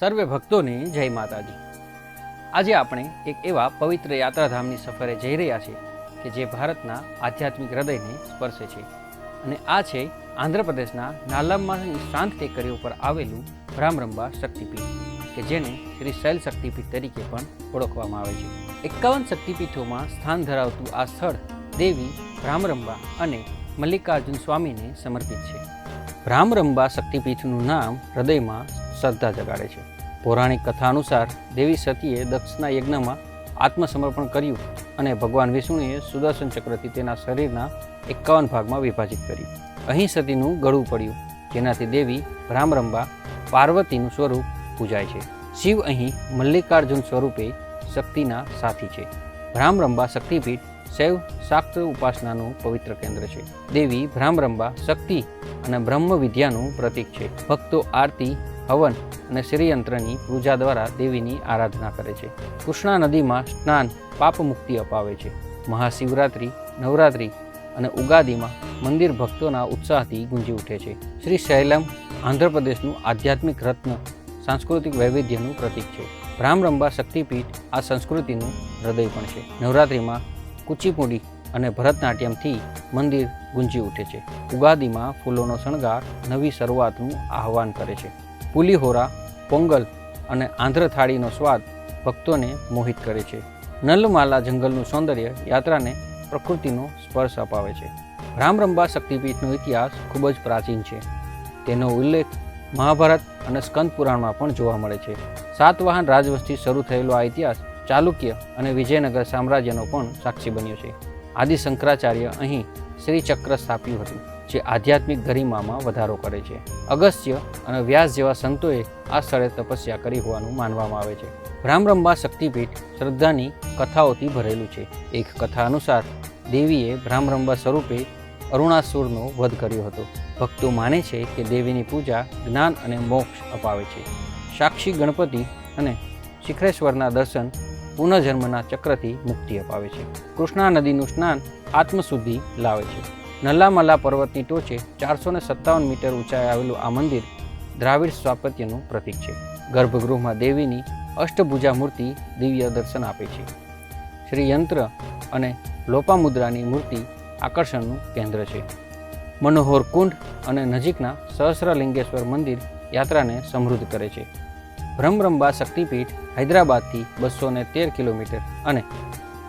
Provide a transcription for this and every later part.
સર્વે ભક્તોને જય માતાજી. આજે આપણે એક એવા પવિત્ર યાત્રાધામની સફરે જઈ રહ્યા છીએ કે જે ભારતના આધ્યાત્મિક હૃદયને સ્પર્શે છે. અને આ છે આંધ્રપ્રદેશના નાલમ્માની શાંત ટેકરી ઉપર આવેલું ભ્રામરંબા શક્તિપીઠ, કે જેને શ્રી શૈલ શક્તિપીઠ તરીકે પણ ઓળખવામાં આવે છે. એકાવન શક્તિપીઠોમાં સ્થાન ધરાવતું આ સ્થળ દેવી ભ્રામરંબા અને મલ્લિકાર્જુન સ્વામીને સમર્પિત છે. ભ્રામરંબા શક્તિપીઠનું નામ હૃદયમાં શ્રદ્ધા જગાડે છે. પૌરાણિક કથા અનુસાર દેવી સતીએ દક્ષના યજ્ઞમાં આત્મસમર્પણ કર્યું અને ભગવાન વિષ્ણુએ સુદર્શન ચક્રથી તેના શરીરના એકાવન ભાગમાં વિભાજિત કર્યું. અહીં સતીનું ગળું પડ્યું, જેનાથી દેવી ભ્રામરંબા પાર્વતીનું સ્વરૂપ પૂજાય છે. શિવ અહીં મલ્લિકાર્જુન સ્વરૂપે શક્તિના સાથી છે. ભ્રામરંબા શક્તિપીઠ શૈવ શાક્ત ઉપાસનાનું પવિત્ર કેન્દ્ર છે. દેવી ભ્રામરંબા શક્તિ અને બ્રહ્મ વિદ્યાનું પ્રતીક છે. ભક્તો આરતી હવન અને શ્રીયંત્રની પૂજા દ્વારા દેવીની આરાધના કરે છે. કૃષ્ણા નદીમાં સ્નાન પાપ મુક્તિ અપાવે છે. મહાશિવરાત્રિ, નવરાત્રિ અને ઉગાદીમાં મંદિર ભક્તોના ઉત્સાહથી ગુંજી ઉઠે છે. શ્રી શૈલમ આંધ્રપ્રદેશનું આધ્યાત્મિક રત્ન, સાંસ્કૃતિક વૈવિધ્યનું પ્રતીક છે. ભ્રામરંબા શક્તિપીઠ આ સંસ્કૃતિનું હૃદય પણ છે. નવરાત્રિમાં કુચીપુડી અને ભરતનાટ્યમથી મંદિર ગુંજી ઉઠે છે. ઉગાદીમાં ફૂલોનો શણગાર નવી શરૂઆતનું આહવાન કરે છે. પુલીહોરા, પોંગલ અને આંધ્ર થાળીનો સ્વાદ ભક્તોને મોહિત કરે છે. નલમાલા જંગલનું સૌંદર્ય યાત્રાને પ્રકૃતિનો સ્પર્શ અપાવે છે. રામરંબા શક્તિપીઠનો ઇતિહાસ ખૂબ જ પ્રાચીન છે. તેનો ઉલ્લેખ મહાભારત અને સ્કંદ પુરાણમાં પણ જોવા મળે છે. સાતવાહન રાજવંશથી શરૂ થયેલો આ ઇતિહાસ ચાલુક્ય અને વિજયનગર સામ્રાજ્યનો પણ સાક્ષી બન્યો છે. આદિ શંકરાચાર્ય અહીં શ્રી ચક્ર સ્થાપ્યું હતું. જે આધ્યાત્મિક ગરિમામાં વધારો કરે છે. અગસ્ત્ય અને વ્યાસ જેવા સંતોએ આ સ્થળે તપસ્યા કરી હોવાનું માનવામાં આવે છે. ભ્રામરંબા શક્તિપીઠ શ્રદ્ધાની કથાઓથી ભરેલું છે. એક કથા અનુસાર, દેવીએ ભ્રામરંબા સ્વરૂપે અરુણાસુરનો વધ કર્યો હતો. ભક્તો માને છે કે દેવીની પૂજા જ્ઞાન અને મોક્ષ અપાવે છે. સાક્ષી ગણપતિ અને શિખરેશ્વરના દર્શન પુનઃજન્મના ચક્રથી મુક્તિ અપાવે છે. કૃષ્ણા નદીનું સ્નાન આત્મશુદ્ધિ લાવે છે. નલ્લામલા પર્વતની ટોચે ચારસો ને સત્તાવન મીટર ઊંચાઈ આવેલું આ મંદિર દ્રાવિડ સ્થાપત્યનું પ્રતીક છે. ગર્ભગૃહમાં દેવીની અષ્ટભુજા મૂર્તિ દિવ્ય દર્શન આપે છે. શ્રી યંત્ર અને લોપામુદ્રાની મૂર્તિ આકર્ષણનું કેન્દ્ર છે. મનોહર કુંડ અને નજીકના સહસ્રલિંગેશ્વર મંદિર યાત્રાને સમૃદ્ધ કરે છે. ભ્રમરંબા શક્તિપીઠ હૈદરાબાદથી બસો તેર કિલોમીટર અને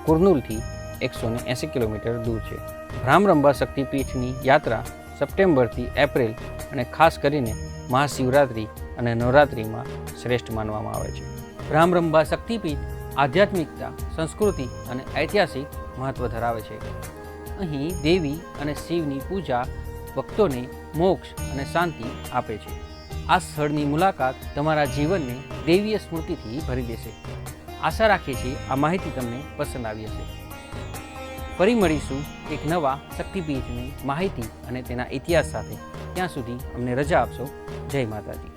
કુર્નુલથી એકસો ને એંસી કિલોમીટર દૂર છે. ભ્રામરંબા શક્તિપીઠની યાત્રા સપ્ટેમ્બરથી એપ્રિલ અને ખાસ કરીને મહાશિવરાત્રિ અને નવરાત્રિમાં શ્રેષ્ઠ માનવામાં આવે છે. ભ્રામરંબા શક્તિપીઠ આધ્યાત્મિકતા, સંસ્કૃતિ અને ઐતિહાસિક મહત્વ ધરાવે છે. અહીં દેવી અને શિવની પૂજા ભક્તોને મોક્ષ અને શાંતિ આપે છે. આ સ્થળની મુલાકાત તમારા જીવનને દેવીય સ્મૃતિથી ભરી દેશે. આશા રાખીએ છીએ આ માહિતી તમને પસંદ આવી હશે. ફરી મળીશું એક નવા શક્તિપીઠની માહિતી અને તેના ઇતિહાસ સાથે. ત્યાં સુધી અમને રજા આપશો. જય માતાજી.